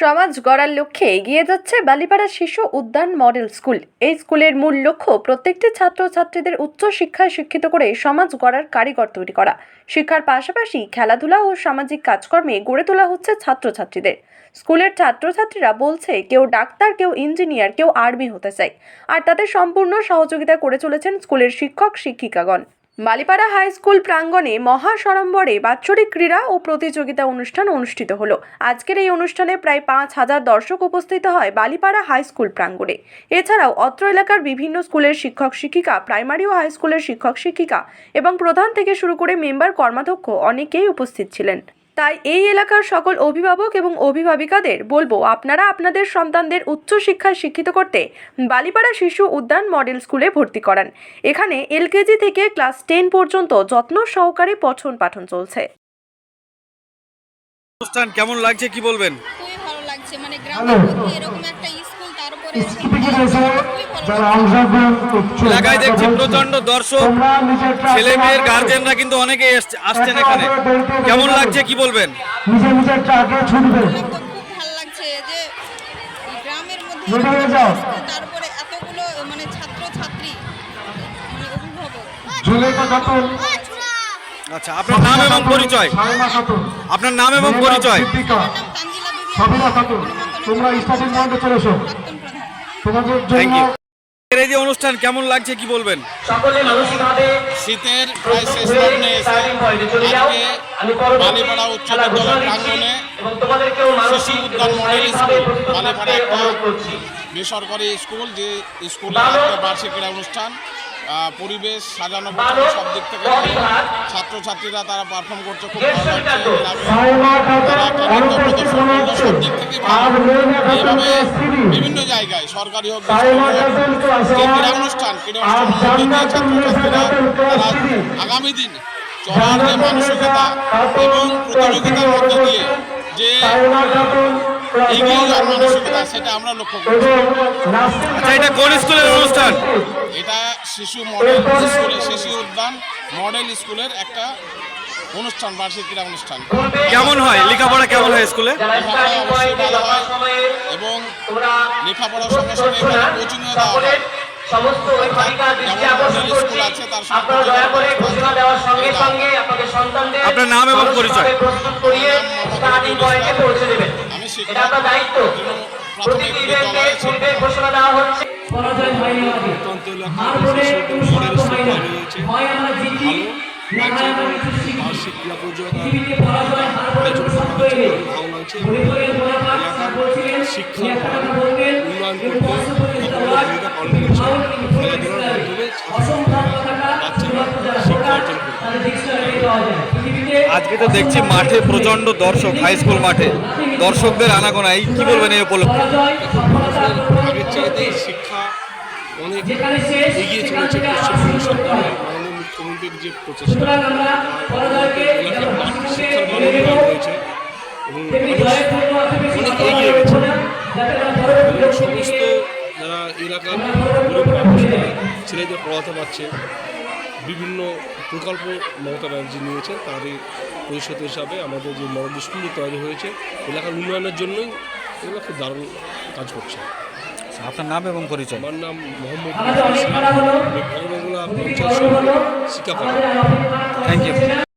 সমাজ গড়ার লক্ষ্যে এগিয়ে যাচ্ছে বালিপাড়া শিশু উদ্যান মডেল স্কুল। এই স্কুলের মূল লক্ষ্য প্রত্যেকটি ছাত্রছাত্রীদের উচ্চ শিক্ষায় শিক্ষিত করে সমাজ গড়ার কারিগর তৈরি করা। শিক্ষার পাশাপাশি খেলাধুলা ও সামাজিক কাজকর্মে গড়ে তোলা হচ্ছে ছাত্রছাত্রীদের। স্কুলের ছাত্রছাত্রীরা বলছে, কেউ ডাক্তার, কেউ ইঞ্জিনিয়ার, কেউ আর্মি হতে চায়। আর তাদের সম্পূর্ণ সহযোগিতা করে চলেছেন স্কুলের শিক্ষক, শিক্ষিকাগণ। বালিপাড়া হাই স্কুল প্রাঙ্গণে মহাসড়ম্বরে বাৎসরিক ক্রীড়া ও প্রতিযোগিতা অনুষ্ঠান অনুষ্ঠিত হলো। আজকের এই অনুষ্ঠানে প্রায় পাঁচ হাজার দর্শক উপস্থিত হয় বালিপাড়া হাই স্কুল প্রাঙ্গণে। এছাড়াও অত্র এলাকার বিভিন্ন স্কুলের শিক্ষক শিক্ষিকা, প্রাইমারি ও হাই স্কুলের শিক্ষক শিক্ষিকা এবং প্রধান থেকে শুরু করে মেম্বার কর্মাধ্যক্ষ অনেকেই উপস্থিত ছিলেন। তাই এই এলাকার সকল অভিভাবক এবং অভিভাবিকাদের বলব আপনারা আপনাদের সন্তানদের উচ্চ শিক্ষায় শিক্ষিত করতে বালিপাড়া শিশু উদ্যান মডেল স্কুলে ভর্তি করান। এখানে এলকেজি থেকে ক্লাস টেন পর্যন্ত যত্ন সহকারে পঠন পাঠন চলছে। অনুষ্ঠান কেমন লাগছে কি বলবেন? খুবই ভালো লাগছে। মানে গ্রামের মধ্যে এরকম একটা এলাকায় দেখছি প্রচণ্ড দর্শক ছেলে মেয়ের গার্জেনরা কিন্তু অনেকে আসছেন এখানে। কেমন লাগছে, কি বলবেন? আচ্ছা আপনার নাম এবং পরিচয়। আপনার নাম এবং পরিচয়। তোমরা থ্যাংক ইউ এই যে অনুষ্ঠান কেমন লাগছে কি বলবেন? শীতের প্রায় শেষ লগ্নে এসে বালিপাড়া উচ্চ বিদ্যালয় শিশু উদ্যান মডেল স্কুল, বালিপাড়া একটা বেসরকারি স্কুল যে স্কুলে আজকে বার্ষিক ক্রীড়া অনুষ্ঠান। পরিবেশ সাজানো সব দিক থেকে ছাত্রছাত্রীরা তারা পারফর্ম করছে, খুব ভালো লাগছে। সব দিক খাতুন এইভাবে বিভিন্ন জায়গায়, সরকারি হোক অনুষ্ঠান ক্রীড়া আর অনুষ্ঠানের মধ্যে দিয়ে জান্নাতুন নিসা ছাত্রছাত্রীরা তারা আগামী দিন চলার যে মানসিকতা এবং প্রতিযোগিতার মধ্যে দিয়ে যে এগিয়ে যাওয়ার মানসিকতা, সেটা আমরা লক্ষ্য করি এবং নাসরিন আচ্ছা এটা কোন স্কুলের শিশু মডেল স্কুলের শিশু উদ্যান মডেল স্কুলের একটা অনুষ্ঠান বার্ষিক ক্রীড়া অনুষ্ঠান। কেমন হয়? লেখাপড়া কেমন হয় স্কুলে? ভালো হয় এবং লেখাপড়ার সঙ্গে সঙ্গে এখানে কোচিংও দেওয়া হয়। সমস্ত করছি স্কুল আছে, তার সঙ্গে দয়া করে ঘোষণা দেওয়ার সঙ্গে সঙ্গে আপনাদের সন্তানদের আপনার নাম এবং পরিচয়। প্রস্তুত করিয়ে আমার নাম মোহাম্মদ স্টার্টিং পয়েন্টে পৌঁছে দেবেন। আমি শিক্ষক। এটা আপনার দায়িত্ব। প্রতিটি ইভেন্টে পূর্বে ঘোষণা দেওয়া হচ্ছে। ভালো তাদের ডিকশনারি পাওয়া যায়। পৃথিবীতে আজকে তো দেখছি মাঠে প্রচণ্ড দর্শক হাই স্কুল মাঠে। দর্শকদের আনাগোনা এই কি বলবেন এই উপলক্ষে? শিক্ষা অনেক এগিয়ে চলেছে পশ্চিমবঙ্গ মাননীয় মুখ্যমন্ত্রীর যে প্রচেষ্টা। এলাকার শিক্ষার হয়েছে এবং মানুষ অনেক এগিয়ে গেছে। এবং সমস্ত যারা এলাকার গরিব মানুষ। ছেলেদের পড়াতে পারছে। বিভিন্ন প্রকল্প মমতা ব্যানার্জি নিয়েছে। তারই পরিষদ হিসাবে আমাদের যে মডেল স্কুল তৈরি হয়েছে এলাকার উন্নয়নের জন্যই এগুলো খুব দারুণ কাজ করছে। আপনার নাম এবং পরিচয়? আমার নাম মোহাম্মদ আমাদের অনেক করা